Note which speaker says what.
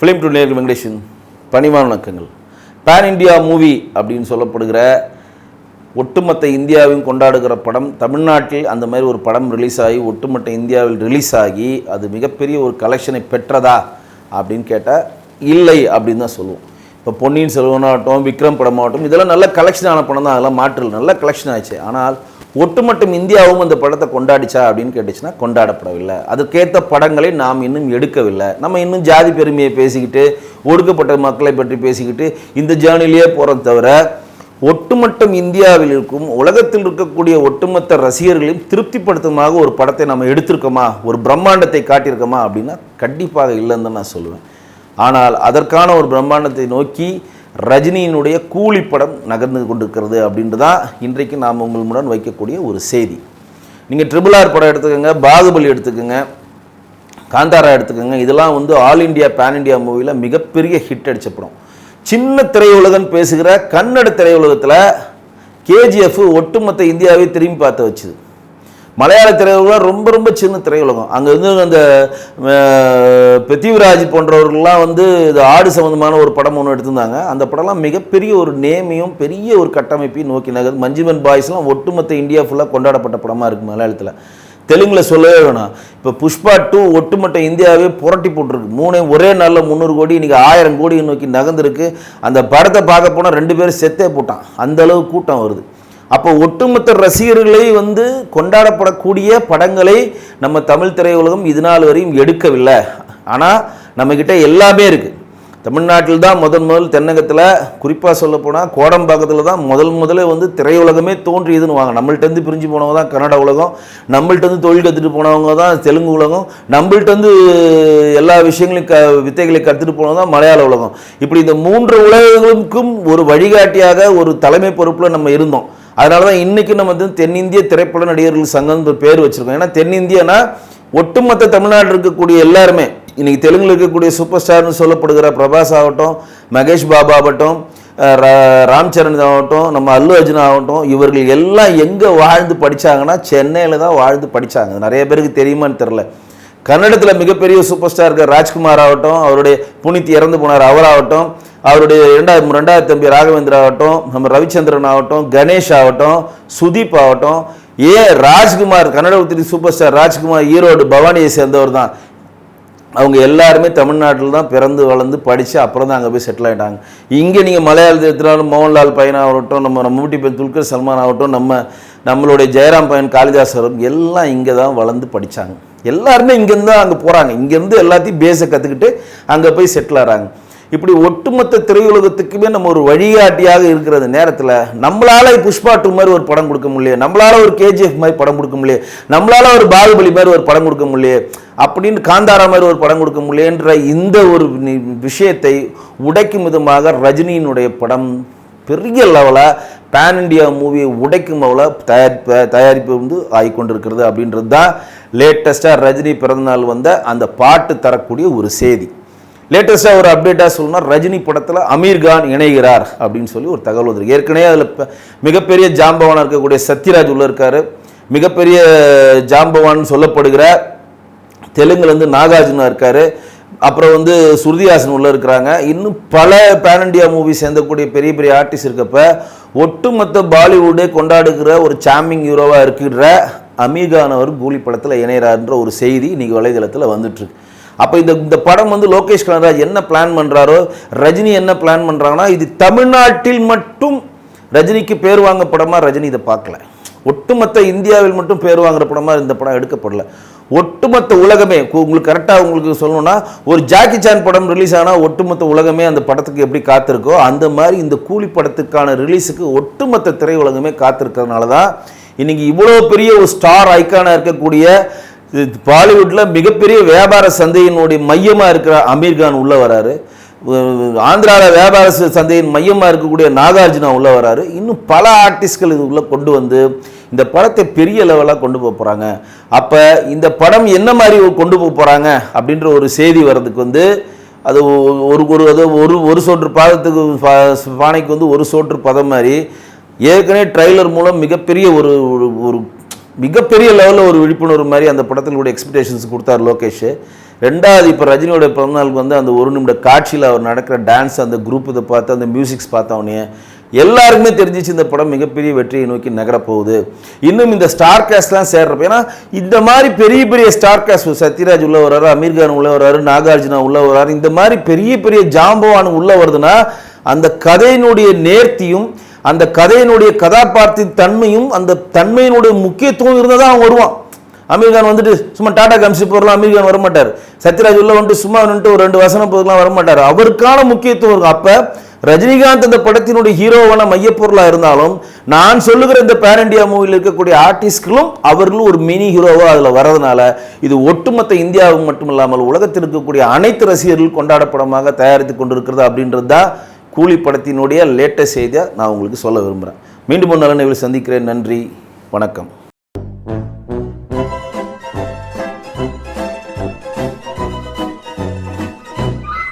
Speaker 1: Film to நேர் வெங்கடேஷன் பணிவான வணக்கங்கள். பேன் இந்தியா மூவி அப்படின்னு சொல்லப்படுகிற ஒட்டுமொத்த இந்தியாவையும் கொண்டாடுகிற படம் தமிழ்நாட்டில் அந்த மாதிரி ஒரு படம் ரிலீஸ் ஆகி ஒட்டுமொத்த இந்தியாவில் ரிலீஸ் ஆகி அது மிகப்பெரிய ஒரு கலெக்ஷனை பெற்றதா அப்படின்னு கேட்டால் இல்லை அப்படின்னு தான் சொல்லுவோம். இப்போ பொன்னியின் செல்வனாகட்டும் விக்ரம் படமாகட்டும் இதெல்லாம் நல்ல கலெக்ஷன் ஆன படம் தான் அதெல்லாம் மாற்றல் நல்ல கலெக்ஷன் ஆச்சு ஆனால் ஒட்டுமொட்டம் இந்தியாவும் அந்த படத்தை கொண்டாடிச்சா அப்படின்னு கேட்டுச்சுன்னா கொண்டாடப்படவில்லை. அதுக்கேற்ற படங்களை நாம் இன்னும் எடுக்கவில்லை. நம்ம இன்னும் ஜாதி பெருமையை பேசிக்கிட்டு ஒடுக்கப்பட்ட மக்களை பற்றி பேசிக்கிட்டு இந்த ஜேர்னிலேயே போகிறத தவிர ஒட்டுமொட்டம் இந்தியாவில் இருக்கும் உலகத்தில் இருக்கக்கூடிய ஒட்டுமொத்த ரசிகர்களையும் திருப்திப்படுத்துமாக ஒரு படத்தை நம்ம எடுத்திருக்கோமா? ஒரு பிரம்மாண்டத்தை காட்டியிருக்கோமா அப்படின்னா கண்டிப்பாக இல்லைன்னு தான் நான் சொல்லுவேன். ஆனால் அதற்கான ஒரு பிரம்மாண்டத்தை நோக்கி ரஜினியினுடைய கூலி படம் நகர்ந்து கொண்டிருக்கிறது அப்படின்ட்டு தான் இன்றைக்கு நாம் உங்கள் முடன் வைக்கக்கூடிய ஒரு செய்தி. நீங்கள் ட்ரிபிள் ஆர் படம் எடுத்துக்கோங்க பாகுபலி எடுத்துக்கோங்க காந்தாரா எடுத்துக்கோங்க இதெல்லாம் வந்து ஆல் இண்டியா பேன் இண்டியா மூவியில் மிகப்பெரிய ஹிட் அடித்த படம். சின்ன திரையுலகன் பேசுகிற கன்னட திரையுலகத்தில் கேஜிஎஃப் ஒட்டுமொத்த இந்தியாவை திரும்பி பார்த்து வச்சுது. மலையாள திரையுலகம் ரொம்ப ரொம்ப சின்ன திரையுலகம். அங்கே வந்து அந்த பிருத்திவிராஜ் போன்றவர்கள்லாம் வந்து இது ஆடு சம்மந்தமான ஒரு படம் ஒன்று எடுத்திருந்தாங்க. அந்த படம்லாம் மிகப்பெரிய ஒரு நேமையும் பெரிய ஒரு கட்டமைப்பையும் நோக்கி நகர் மஞ்சுமன் பாய்ஸ்லாம் ஒட்டுமொத்த இந்தியா ஃபுல்லாக கொண்டாடப்பட்ட படமாக இருக்குது மலையாளத்தில். தெலுங்கில் சொல்லவே வேணாம். இப்போ புஷ்பா டூ ஒட்டுமொத்த இந்தியாவே புரட்டி போட்டிருக்கு. மூணே ஒரே நாளில் முந்நூறு கோடி இன்றைக்கி ஆயிரம் கோடி நோக்கி நகர்ந்துருக்கு. அந்த படத்தை பார்க்க போனால் ரெண்டு பேரும் செத்தே போட்டான். அந்த அளவு கூட்டம் வருது. அப்போ ஒட்டுமொத்த ரசிகர்களை வந்து கொண்டாடப்படக்கூடிய படங்களை நம்ம தமிழ் திரையுலகம் இது நாள் வரையும் எடுக்கவில்லை. ஆனால் நம்மக்கிட்ட எல்லாமே இருக்குது தமிழ்நாட்டில் தான் முதன் முதல் தென்னகத்தில் குறிப்பாக சொல்லப்போனால் கோடம்பாக்கத்தில் தான் முதல் முதல்ல வந்து திரையுலகமே தோன்றியதுன்னு வாங்க. நம்மள்ட்டேருந்து பிரிஞ்சு போனவங்க தான் கன்னட உலகம். நம்மள்ட்டேருந்து தொழில் கற்றுட்டு போனவங்க தான் தெலுங்கு உலகம். நம்மள்ட்டேருந்து எல்லா விஷயங்களையும் க வித்தைகளை கற்றுட்டு போனவங்க தான் மலையாள உலகம். இப்படி இந்த மூன்று உலகங்களுக்கும் ஒரு வழிகாட்டியாக ஒரு தலைமை பொறுப்பில் நம்ம இருந்தோம். அதனால தான் இன்றைக்கி நம்ம வந்து தென்னிந்திய திரைப்பட நடிகர்கள் சங்கம் பேர் வச்சுருக்கோம். ஏன்னா தென்னிந்தியனா ஒட்டுமொத்த தமிழ்நாட்டில் இருக்கக்கூடிய எல்லாருமே இன்றைக்கி தெலுங்கில் இருக்கக்கூடிய சூப்பர் ஸ்டார்னு சொல்லப்படுகிற பிரபாஸ் ஆகட்டும் மகேஷ் பாபா ஆகட்டும் ரா- ராம் சரண் ஆகட்டும் நம்ம அல்லு அர்ஜுன் ஆகட்டும் இவர்கள் எல்லாம் எங்கே வாழ்ந்து படித்தாங்கன்னா சென்னையில் தான் வாழ்ந்து படித்தாங்க நிறைய பேருக்கு தெரியுமான்னு தெரில கன்னடத்தில் மிகப்பெரிய சூப்பர் ஸ்டார் இருக்க ராஜ்குமார் ஆகட்டும் அவருடைய புனித் இறந்து போனார் அவராகட்டும் அவருடைய ரெண்டாயிரம் ரெண்டாயிரத்தி தம்பி ராகவேந்திரா ஆகட்டும் நம்ம ரவிச்சந்திரன் ஆகட்டும் கணேஷ் ஆகட்டும் சுதீப் ஆகட்டும் ஏ ராஜ்குமார் கன்னட சூப்பர் ஸ்டார் ராஜ்குமார் ஈரோடு பவானியை சேர்ந்தவர் தான். அவங்க எல்லாருமே தமிழ்நாட்டில் தான் பிறந்து வளர்ந்து படித்து அப்புறம் தான் அங்கே போய் செட்டில் ஆகிட்டாங்க இங்கே நீங்கள் மலையாளத்தில் எடுத்துனாலும் மோகன்லால் பையனாகட்டும் நம்ம மம்முட்டி பையன் துல்கர் சல்மான் ஆகட்டும் நம்ம நம்மளுடைய ஜெயராம் பையன் காளிதாசரும் எல்லாம் இங்கே தான் வளர்ந்து படித்தாங்க எல்லாருமே இங்கேருந்து தான் அங்கே போகிறாங்க இங்கேருந்து எல்லாத்தையும் பேஸை கற்றுக்கிட்டு அங்கே போய் செட்டில் ஆகிறாங்க இப்படி ஒட்டுமொத்த திரையுலகத்துக்குமே நம்ம ஒரு வழிகாட்டியாக இருக்கிற நேரத்தில் நம்மளால புஷ்பா டூ மாதிரி ஒரு படம் கொடுக்க முடியல நம்மளால ஒரு கேஜிஎஃப் மாதிரி படம் கொடுக்க முடியல நம்மளால ஒரு பாகுபலி மாதிரி ஒரு படம் கொடுக்க முடியல அப்படின்னு காந்தாரா மாதிரி ஒரு படம் கொடுக்க முடியன்ற இந்த ஒரு விஷயத்தை உடைக்கும் விதமாக ரஜினியினுடைய படம் பெரிய லெவலாக பேன் இண்டியா மூவியை உடைக்கும் லெவலில் தயாரிப்பு தயாரிப்பு வந்து ஆகிக்கொண்டிருக்கிறது அப்படின்றது தான் லேட்டஸ்ட்டாக ரஜினி பிறந்தநாள் வந்த அந்த பாட்டு தரக்கூடிய ஒரு செய்தி. லேட்டஸ்ட்டாக ஒரு அப்டேட்டாக சொல்லணும்னா ரஜினி படத்தில் அமீர்கான் இணைகிறார் அப்படின்னு சொல்லி ஒரு தகவல் வந்திருக்கு. ஏற்கனவே அதில் மிகப்பெரிய ஜாம்பவானாக இருக்கக்கூடிய சத்யராஜ் உள்ள இருக்கார். மிகப்பெரிய ஜாம்பவான் சொல்லப்படுகிற தெலுங்குலேருந்து நாகார்ஜுனா இருக்காரு. அப்புறம் வந்து சுருதிஹாசன் உள்ளே இருக்கிறாங்க. இன்னும் பல பேன் இண்டியா மூவி சேர்ந்தக்கூடிய பெரிய பெரிய ஆர்டிஸ்ட் இருக்கப்ப ஒட்டுமொத்த பாலிவுட்டே கொண்டாடுகிற ஒரு சாமிங் ஹீரோவாக இருக்கிற அமீகானவர் கூலி படத்தில் இணையிறாருன்ற ஒரு செய்தி இன்றைக்கி வலைதளத்தில் வந்துட்டுருக்கு. அப்போ இந்த இந்த படம் வந்து லோகேஷ் கனகராஜ் என்ன பிளான் பண்ணுறாரோ ரஜினி என்ன பிளான் பண்ணுறாங்கன்னா இது தமிழ்நாட்டில் மட்டும் ரஜினிக்கு பேர் வாங்க படமாக ரஜினி இதை பார்க்கல. ஒட்டுமொத்த இந்தியாவில் மட்டும் பேர் வாங்குற படமாக இந்த படம் எடுக்கப்படல. ஒட்டுமொத்த உலகமே உங்களுக்கு கரெக்டாக உங்களுக்கு சொல்லணும்னா ஒரு ஜாக்கி சான் படம் ரிலீஸ் ஆனால் ஒட்டுமொத்த உலகமே அந்த படத்துக்கு எப்படி காத்திருக்கோ அந்த மாதிரி இந்த கூலி படத்துக்கான ரிலீஸுக்கு ஒட்டுமொத்த திரையுலகமே காத்திருக்கிறதுனால தான் இன்னைக்கு இவ்வளோ பெரிய ஒரு ஸ்டார் ஐக்கானாக இருக்கக்கூடிய பாலிவுட்டில் மிகப்பெரிய வியாபார சந்தையினுடைய மையமாக இருக்கிற அமீர்கான் உள்ளே வராரு. ஆந்திராவில் வியாபார சந்தையின் மையமாக இருக்கக்கூடிய நாகார்ஜுனா உள்ளே வராரு. இன்னும் பல ஆர்டிஸ்ட்கள் இது உள்ளே கொண்டு வந்து இந்த படத்தை பெரிய லெவலாக கொண்டு போக போகிறாங்க அப்போ இந்த படம் என்ன மாதிரி கொண்டு போக போகிறாங்க அப்படின்ற ஒரு செய்தி வர்றதுக்கு வந்து அது ஒரு ஒரு அது ஒரு ஒரு சோற்று பாதத்துக்கு பானைக்கு வந்து ஒரு சோற்று பதம் மாதிரி ஏற்கனவே ட்ரைலர் மூலம் மிகப்பெரிய ஒரு ஒரு- ஒரு மிகப்பெரிய லெவலில் ஒரு விழிப்புணர்வு மாதிரி அந்த படத்தினுடைய எக்ஸ்பெக்டேஷன்ஸ் கொடுத்தார் லோகேஷ். ரெண்டாவது இப்போ ரஜினியோட பிறந்தநாளுக்கு வந்து அந்த ஒரு நிமிட காட்சியில் அவர் நடக்கிற டான்ஸ் அந்த குரூப் இதை பார்த்து அந்த மியூசிக்ஸ் பார்த்தவனே எல்லாருக்குமே தெரிஞ்சிச்சு இந்த படம் மிகப்பெரிய வெற்றியை நோக்கி நகரப்போகுது. இன்னும் இந்த ஸ்டார் காஸ்ட்லாம் சேர்றப்ப ஏன்னா இந்த மாதிரி பெரிய பெரிய ஸ்டார் காஸ்ட் சத்யராஜ் உள்ள வர்றாரு அமீர் கான் உள்ள வர்றாரு நாகார்ஜுனா உள்ள வர்றாரு இந்த மாதிரி பெரிய பெரிய ஜாம்பவான் உள்ள வருதுன்னா அந்த கதையினுடைய நேர்த்தியும் அந்த கதையினுடைய கதாபாத்திர தன்மையும் அந்த தன்மையினுடைய முக்கியத்துவம் இருந்தால் தான் அவன் வருவான். அமீர்கான் வந்துட்டு சும்மா டாடா காமிச்சு போகலாம் அமீர்கான் வரமாட்டார். சத்யராஜ் உள்ள வந்துட்டு சும்மா வந்துட்டு ஒரு ரெண்டு வசனம் போதுலாம் வரமாட்டார். அவருக்கான முக்கியத்துவம் இருக்கும் அப்போ ரஜினிகாந்த் அந்த படத்தினுடைய ஹீரோவான மையப்பொருளாக இருந்தாலும் நான் சொல்லுகிற இந்த பேர் இண்டியா மூவியில் இருக்கக்கூடிய ஆர்டிஸ்ட்களும் அவர்களும் ஒரு மினி ஹீரோவாக அதில் வரதுனால இது ஒட்டுமொத்த இந்தியாவுக்கு மட்டும் இல்லாமல் உலகத்தில் இருக்கக்கூடிய அனைத்து ரசிகர்கள் கொண்டாடப்படமாக தயாரித்து கொண்டிருக்கிறது அப்படின்றது தான் கூலி படத்தினுடைய லேட்டஸ்ட் செய்தியாக நான் உங்களுக்கு சொல்ல விரும்புகிறேன் மீண்டும் ஒரு நல்ல நிகழ்வு சந்திக்கிறேன். நன்றி. வணக்கம்.